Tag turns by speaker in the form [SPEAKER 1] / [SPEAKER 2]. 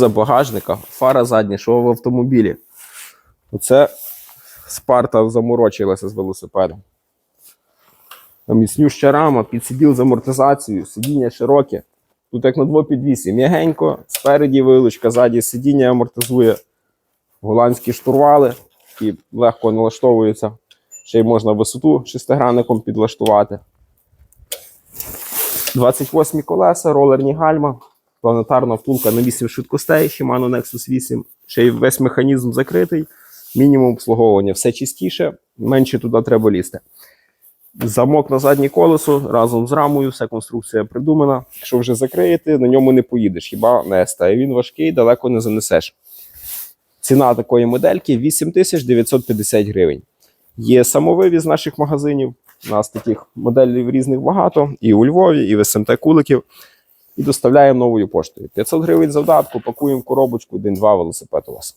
[SPEAKER 1] за багажника, фара задня, що в автомобілі. Оце Спарта заморочилася з велосипедом. Міцнюща рама, підсиділ з амортизацією, сидіння широке. Тут як на двопідвісі, м'ягенько, спереді вилучка, ззаді сидіння амортизує. Голландські штурвали, які легко налаштовуються. Ще й можна висоту шестигранником підлаштувати. 28 колеса, ролерні гальма, планетарна втулка на 8 швидкостей, Shimano Nexus 8. Ще й весь механізм закритий, мінімум обслуговування. Все чистіше, менше туди треба лізти. Замок на заднє колесо разом з рамою, вся конструкція придумана. Якщо вже закриєте, на ньому не поїдеш, хіба нести. А він важкий, далеко не занесеш. Ціна такої модельки 8950 гривень. Є самовивіз наших магазинів. У нас таких моделей різних багато, і у Львові, і в СМТ Куликів. І доставляємо новою поштою. 500 гривень завдатку, пакуємо коробочку, день-два велосипед у вас.